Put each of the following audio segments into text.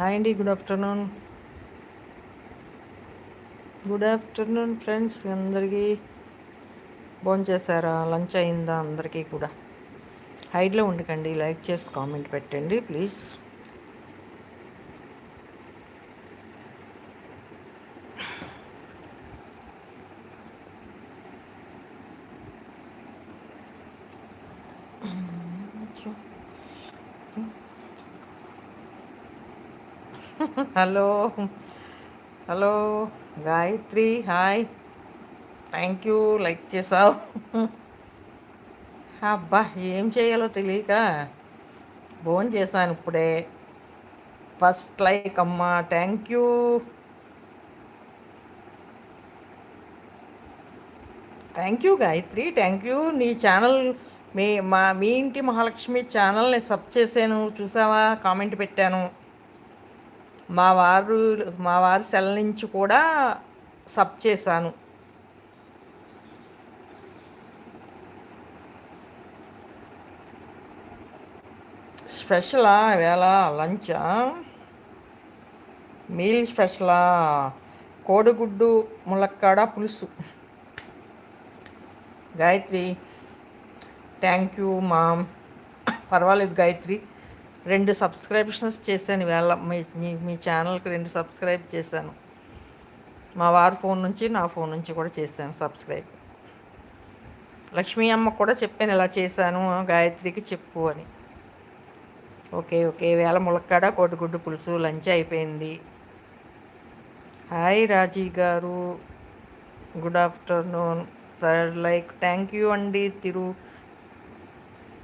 Hi అండి good afternoon. Good afternoon friends అందరికీ phone చేశారా? లంచ్ అయిందా? అందరికీ కూడా. హైడ్లో ఉండకండి లైక్ చేసి కామెంట్ పెట్టండి please. Hello. Hello. Gayatri hi. Thank you. Like చేసావు. అబ్బా ఏం చేయాలో తెలియక ఫోన్ చేశాను ఇప్పుడే. ఫస్ట్ లైక్ అమ్మా thank you. Thank you Gayatri thank you. నీ ఛానల్ మీ మా మీ ఇంటి మహాలక్ష్మి ఛానల్ని సబ్ చేశాను. చూసావా? కామెంట్ పెట్టాను. మా వారు మా వారి సెల్ నుంచి కూడా సబ్ చేశాను. స్పెషలా వేళ లంచా? మీల్ స్పెషలా? కోడిగుడ్డు ములక్కాడ పులుసు. Gayatri thank you mom. పర్వాలేదు గాయత్రి. రెండు సబ్స్క్రిప్షన్స్ చేశాను వేళ మీ మీ ఛానల్కి రెండు సబ్స్క్రైబ్ చేశాను. మా వారి ఫోన్ నుంచి నా ఫోన్ నుంచి కూడా చేశాను సబ్స్క్రైబ్. లక్ష్మీ అమ్మ కూడా చెప్పాను ఇలా చేశాను గాయత్రికి చెప్పు అని. ఓకే ఓకే వేళ ములక్కాడ కోటిగుడ్డు పులుసు లంచ్ అయిపోయింది. హాయ్ రాజీ గారు. Good afternoon. Third like. Thank you అండి తిరు.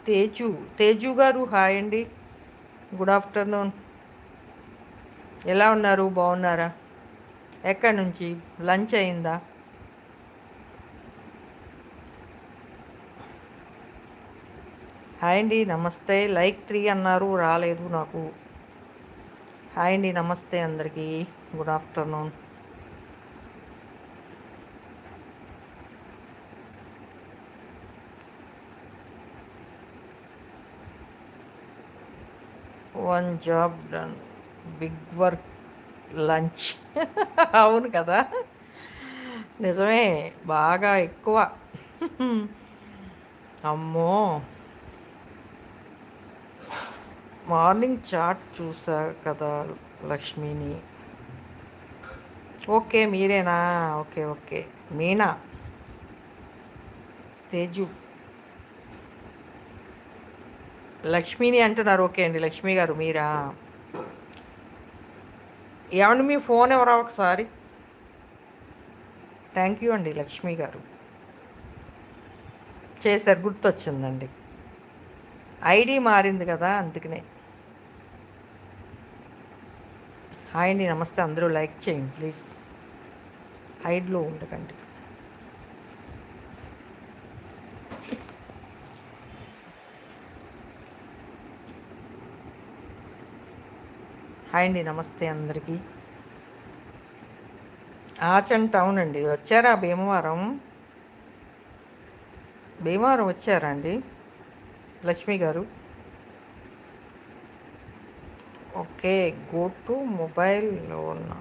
తేజు తేజు గారు హాయ్ అండి. గుడ్ ఆఫ్టర్నూన్ ఎలా ఉన్నారు? బాగున్నారా? ఎక్కడి నుంచి? లంచ్ అయిందా? హాయ్ అండి నమస్తే. లైక్ త్రీ అన్నారు రాలేదు నాకు. హాయ్ అండి నమస్తే అందరికీ. Good afternoon one job done. Big work lunch. అవును కదా? నిజమే బాగా ఎక్కువ. అమ్మో. మార్నింగ్ చాట్ చూసా కదా లక్ష్మిని. ఓకే మీరేనా? Okay okay. మీనా? తేజు. లక్ష్మిని అంటున్నారు. ఓకే అండి. లక్ష్మి గారు మీరా? ఏమండి మీ ఫోన్ ఎవరా ఒకసారి? థ్యాంక్ యూ అండి లక్ష్మి గారు. చేశారు గుర్తొచ్చిందండి. ఐడి మారింది కదా అందుకనే. హాయ్ అండి నమస్తే. అందరూ లైక్ చేయండి ప్లీజ్. హైడ్లో ఉండకండి. హాయ్ అండి నమస్తే అందరికీ. ఆచన్ టౌన్ అండి వచ్చారా భీమవరం? భీమవరం వచ్చారా అండి? Lakshmi garu. Okay go to మొబైల్లో ఉన్నా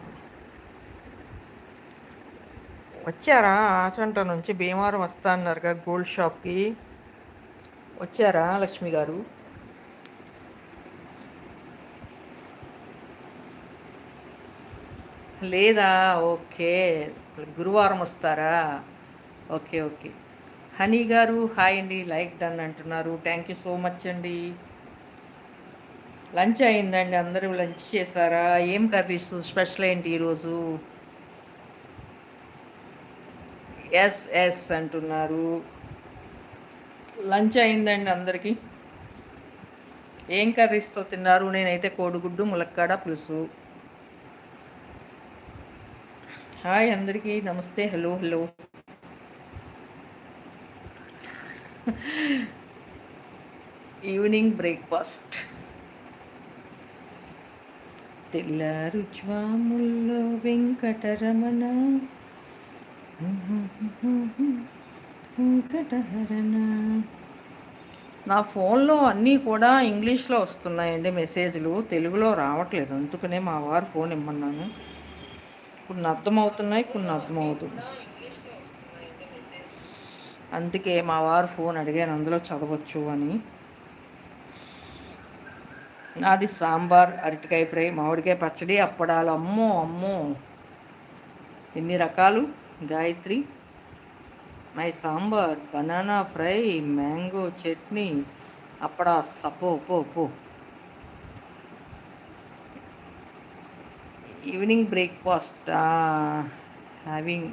వచ్చారా? ఆచంట నుంచి భీమవరం వస్తా అన్నారుగా గోల్డ్ షాప్కి. వచ్చారా లక్ష్మి గారు? లేదా? ఓకే. గురువారం వస్తారా? Okay okay. హనీ గారు హాయ్ అండి. లైక్ డన్ అంటున్నారు. థ్యాంక్ యూ సో మచ్ అండి. లంచ్ అయిందండి. అందరూ లంచ్ చేశారా? ఏం కర్రీస్ స్పెషల్ ఏంటి ఈరోజు? ఎస్ ఎస్ అంటున్నారు. లంచ్ అయిందండి అందరికీ. ఏం కర్రీస్తో తిన్నారు? నేనైతే కోడిగుడ్డు ములక్కాడ పులుసు. హాయ్ అందరికీ నమస్తే హలో హలో. ఈవినింగ్ బ్రేక్ఫాస్ట్ తెల్లారు జ్వాముల్లో వెంకటరమణ. వెంకటహరణ. నా ఫోన్లో అన్నీ కూడా ఇంగ్లీష్లో వస్తున్నాయండి మెసేజ్లు. తెలుగులో రావట్లేదు. అందుకనే మా వారు ఫోన్ ఇమ్మన్నాను. కొన్ని అర్థమవుతున్నాయి కొన్ని అర్థమవుతుంది అందుకే మా వారు ఫోన్ అడిగాను అందులో చదవచ్చు అని. నాది సాంబార్ అరటికాయ ఫ్రై మామిడికాయ పచ్చడి అప్పడాలు అమ్మో అమ్మో. ఎన్ని రకాలు? Gayatri my sambar banana fry mango chutney అప్పడా సపో పో పో. ఈవినింగ్ బ్రేక్ఫాస్ట్ హ్యావింగ్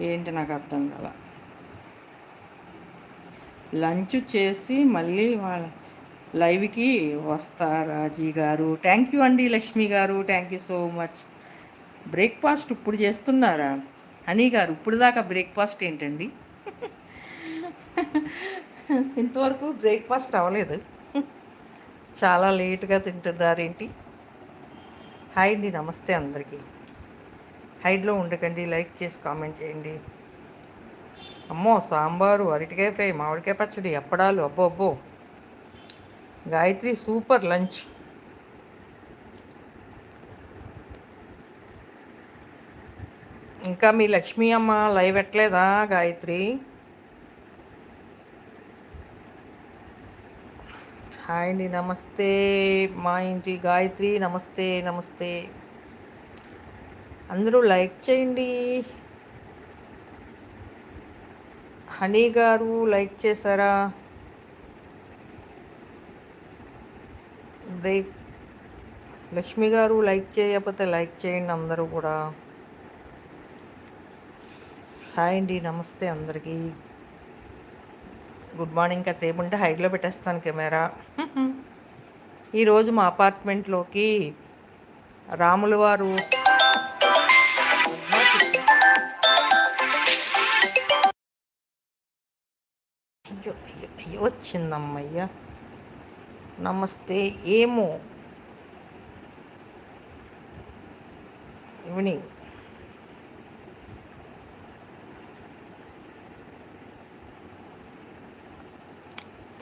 ఏంటి నాకు అర్థం కాల. లంచ్ చేసి మళ్ళీ వాళ్ళ లైవ్కి వస్తారు జీ గారు. థ్యాంక్ యూ అండి లక్ష్మి గారు. Thank you so much breakfast ఇప్పుడు చేస్తున్నారా? హనీ గారు ఇప్పుడు దాకా బ్రేక్ఫాస్ట్ ఏంటండి? ఇంతవరకు బ్రేక్ఫాస్ట్ అవ్వలేదు. చాలా లేట్గా తింటున్నారేంటి? హాయ్ అండి నమస్తే అందరికీ. హైడ్లో ఉండకండి లైక్ చేసి కామెంట్ చేయండి. అమ్మో సాంబారు అరటికాయ ఫ్రై మామిడికాయ పచ్చడి అప్పడాలు అబ్బో అబ్బో. Gayatri super lunch. ఇంకా మీ లక్ష్మీ అమ్మ లైవ్ ఎట్లేదా గాయత్రి? హాయ్ అండి నమస్తే. మా ఇంటి గాయత్రి నమస్తే నమస్తే. అందరూ లైక్ చేయండి. హనీ గారు లైక్ చేశారా? బ్రేక్. లక్ష్మి గారు లైక్ చేయకపోతే లైక్ చేయండి అందరూ కూడా. హాయ్ అండి నమస్తే అందరికీ. గుడ్ మార్నింగ్ కాసేపు ఉంటే హైట్లో పెట్టేస్తాను కెమెరా. ఈరోజు మా అపార్ట్మెంట్లోకి రాములు వారు అయ్యో వచ్చిందమ్మయ్య. నమస్తే ఏమో? ఈవినింగ్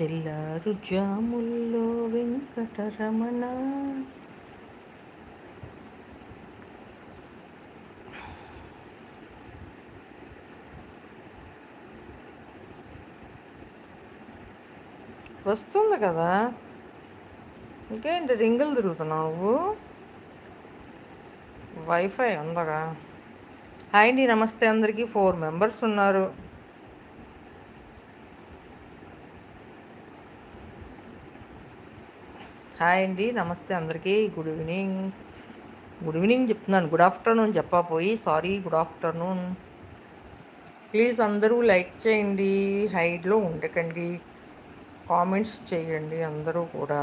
తెల్లారు జాముల్లో వెంకటరమణ. వస్తుంది కదా? ఇంకేంటి రింగులు తిరుగుతున్నావు నువ్వు? వైఫై ఉందగా హాయ్ అండి నమస్తే అందరికీ. ఫోర్ మెంబర్స్ ఉన్నారు. హాయ్ అండి నమస్తే అందరికీ. గుడ్ ఈవినింగ్ గుడ్ ఈవినింగ్ చెప్తున్నాను. గుడ్ ఆఫ్టర్నూన్ చెప్పపోయి. సారీ గుడ్ ఆఫ్టర్నూన్ ప్లీజ్ అందరూ లైక్ చేయండి. హైడ్లో ఉండకండి. కామెంట్స్ చేయండి అందరూ కూడా.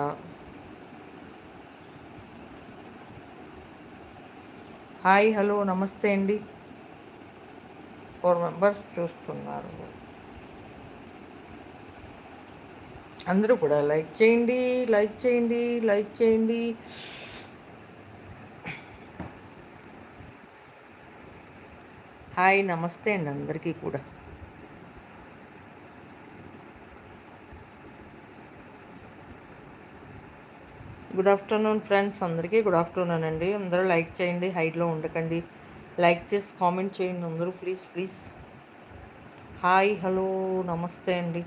హాయ్ హలో నమస్తే అండి. ఫోర్ మెంబర్స్ చూస్తున్నారు. అందరూ కూడా లైక్ చేయండి లైక్ చేయండి లైక్ చేయండి. హాయ్ నమస్తే అండి అందరికీ కూడా. గుడ్ ఆఫ్టర్నూన్ ఫ్రెండ్స్ అందరికీ గుడ్ ఆఫ్టర్నూన్ అండి. అందరూ లైక్ చేయండి హైట్లో ఉండకండి. లైక్ చేసి కామెంట్ చేయండి అందరూ ప్లీజ్ ప్లీజ్. హాయ్ హలో నమస్తే అండి.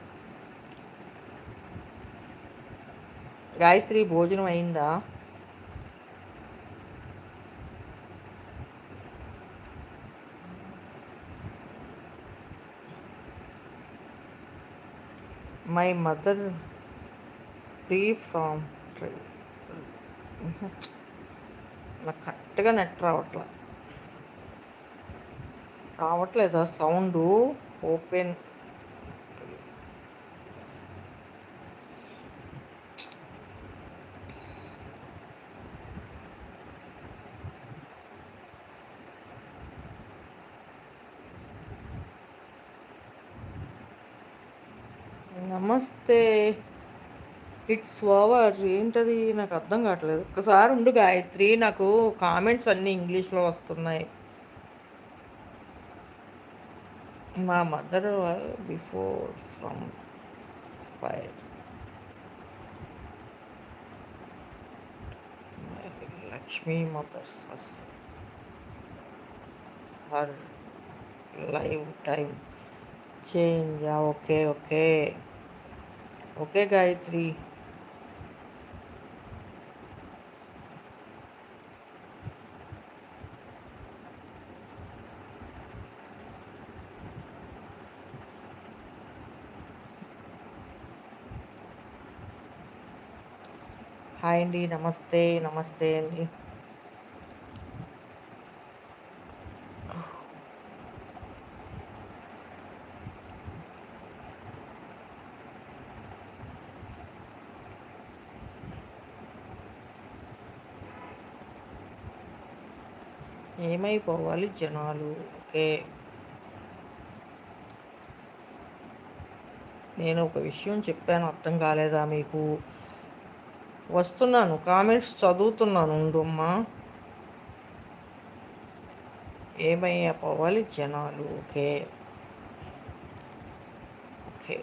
గాయత్రి భోజనం అయిందా? My mother free from tree నాకు కరెక్ట్గా నెట్ రావట్లే. రావట్లేదా? సౌండు ఓపెన్ లేకపోతే ఇట్స్ ఓవర్. ఏంటది? నాకు అర్థం కావట్లేదు. ఒకసారి ఉండు గాయత్రి నాకు కామెంట్స్ అన్నీ ఇంగ్లీష్లో వస్తున్నాయి. మా mother before from fire. Lakshmi mother's her life time change. Okay okay. Okay Gayatri hi అండి నమస్తే నమస్తే అండి ఏమైపోవాలి జనాలు? ఓకే. నేను ఒక విషయం చెప్పాను అర్థం కాలేదా మీకు? వస్తున్నాను కామెంట్స్ చదువుతున్నాను ఉండమ్మా. ఏమయ్యా పోవాలి జనాలు? ఓకే. ఓకే.